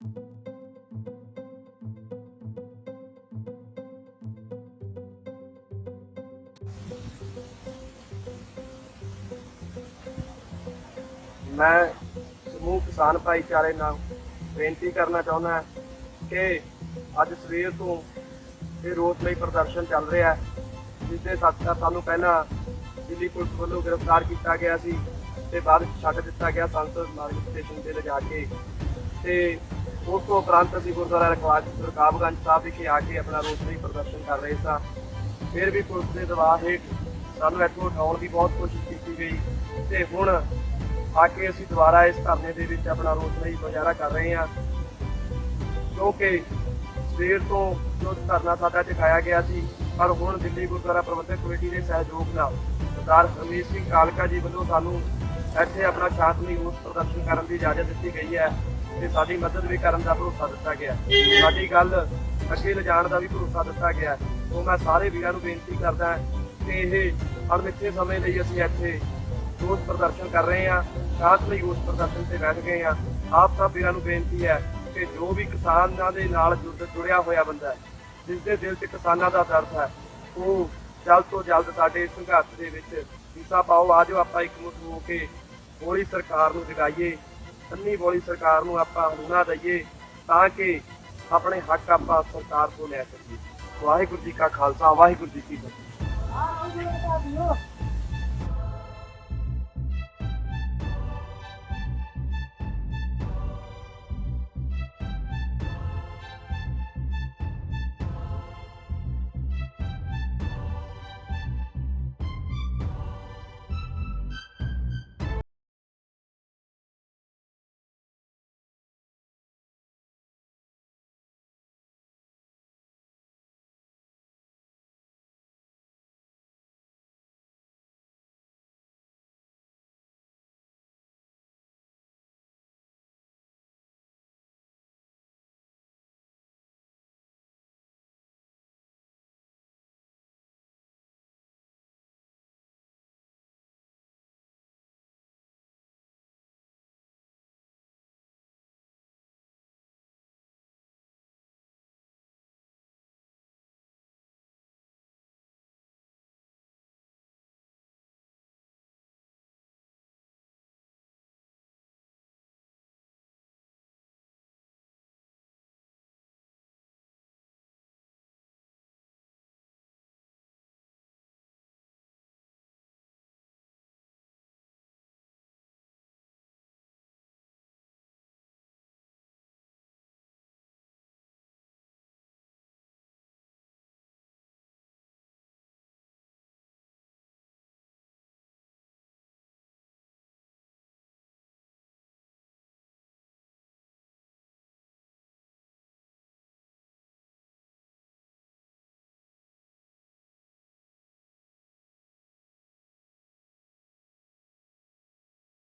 ਮੈਂ ਸਮੂਹ ਕਿਸਾਨ ਭਾਈਚਾਰੇ ਨਾਲ ਬੇਨਤੀ ਕਰਨਾ ਚਾਹੁੰਦਾ ਹਾਂ ਕਿ ਅੱਜ ਸਵੇਰ ਤੋਂ ਇਹ ਰੋਸ ਲਈ ਪ੍ਰਦਰਸ਼ਨ ਚੱਲ ਰਿਹਾ ਹੈ ਜਿਸ ਦੇ ਸੱਚਾ ਸਾਨੂੰ ਪਹਿਲਾਂ ਦਿੱਲੀ ਪੁਲਿਸ ਵੱਲੋਂ ਗ੍ਰਿਫਤਾਰ ਕੀਤਾ ਗਿਆ ਸੀ ਤੇ ਬਾਅਦ ਵਿੱਚ ਛੱਡ ਦਿੱਤਾ ਗਿਆ ਸੰਸਦ ਮਾਰਗ ਸਟੇਸ਼ਨ ਤੇ ਲਿਜਾ ਕੇ ਤੇ ਉਸ ਤੋਂ ਉਪਰੰਤ ਅਸੀਂ ਗੁਰਦੁਆਰਾ ਰਕਾਬ ਰਕਾਬਗੰਜ ਸਾਹਿਬ ਵਿਖੇ ਆ ਕੇ ਆਪਣਾ ਰੋਸ ਲਈ ਪ੍ਰਦਰਸ਼ਨ ਕਰ ਰਹੇ ਸਾਂ। ਫਿਰ ਵੀ ਪੁਲਿਸ ਦੇ ਦਬਾਅ ਹੇਠ ਸਾਨੂੰ ਇੱਥੋਂ ਉਠਾਉਣ ਦੀ ਬਹੁਤ ਕੋਸ਼ਿਸ਼ ਕੀਤੀ ਗਈ ਤੇ ਹੁਣ ਆ ਕੇ ਅਸੀਂ ਦੁਬਾਰਾ ਇਸ ਧਰਨੇ ਦੇ ਵਿੱਚ ਆਪਣਾ ਰੋਸ ਲਈ ਮੁਜ਼ਾਹਰਾ ਕਰ ਰਹੇ ਹਾਂ। ਕਿਉਂਕਿ ਸਵੇਰ ਤੋਂ ਜੋ ਧਰਨਾ ਸਾਡਾ ਚੁਕਾਇਆ ਗਿਆ ਸੀ, ਪਰ ਹੁਣ ਦਿੱਲੀ ਗੁਰਦੁਆਰਾ ਪ੍ਰਬੰਧਕ ਕਮੇਟੀ ਦੇ ਸਹਿਯੋਗ ਨਾਲ ਸਰਦਾਰ ਹਰਮੀਤ ਸਿੰਘ ਕਾਲਕਾ ਜੀ ਵੱਲੋਂ ਸਾਨੂੰ ਇੱਥੇ ਆਪਣਾ ਸ਼ਾਂਤਮਈ ਰੋਸ ਪ੍ਰਦਰਸ਼ਨ ਕਰਨ ਦੀ ਇਜਾਜ਼ਤ ਦਿੱਤੀ ਗਈ ਹੈ। ਤੇ ਸਾਡੀ ਮਦਦ ਵੀ ਕਰਨ ਦਾ ਭਰੋਸਾ ਦਿੱਤਾ ਗਿਆ। ਸਾਡੀ ਗੱਲ ਅੱਗੇ ਲਿਜਾਣ ਦਾ ਵੀ ਭਰੋਸਾ ਦਿੱਤਾ ਗਿਆ। ਸੋ ਮੈਂ ਸਾਰੇ ਵੀਰਾਂ ਨੂੰ ਬੇਨਤੀ ਕਰਦਾ ਕਿ ਇਹ ਅਣਮਿੱਥੇ ਸਮੇਂ ਲਈ ਅਸੀਂ ਇੱਥੇ ਰੋਸ ਪ੍ਰਦਰਸ਼ਨ ਕਰ ਰਹੇ ਹਾਂ, ਸਾਥ ਲਈ ਰੋਸ ਪ੍ਰਦਰਸ਼ਨ ਤੇ ਬੈਠ ਗਏ ਹਾਂ। ਆਪ ਸਭ ਵੀਰਾਂ ਨੂੰ ਬੇਨਤੀ ਹੈ ਕਿ ਜੋ ਵੀ ਕਿਸਾਨਾਂ ਦੇ ਨਾਲ ਜੁੜ- ਜੁੜਿਆ ਹੋਇਆ ਬੰਦਾ ਹੈ, ਜਿਸ ਦੇ ਦਿਲ 'ਚ ਕਿਸਾਨਾਂ ਦਾ ਦਰਦ ਹੈ, ਉਹ ਜਲਦ ਤੋਂ ਜਲਦ ਸਾਡੇ ਸੰਘਰਸ਼ ਦੇ ਵਿੱਚ ਹਿੱਸਾ ਪਾਓ। ਆਜੋ ਆਪਾਂ ਇੱਕ ਇਕਮੁੱਠ ਹੋ ਕੇ ਬੋਲੀ ਸਰਕਾਰ ਨੂੰ ਜਗਾਈਏ। ਅੰਨੀ ਬੋਲੀ ਸਰਕਾਰ ਨੂੰ ਆਪਾਂ ਹੁਣਾ ਦਈਏ ਤਾਂ ਕਿ ਆਪਣੇ ਹੱਕ ਆਪਾਂ ਸਰਕਾਰ ਤੋਂ ਲੈ ਸਕੀਏ। ਵਾਹਿਗੁਰੂ ਜੀ ਕਾ ਖਾਲਸਾ, ਵਾਹਿਗੁਰੂ ਜੀ ਕੀ ਫਤਿਹ।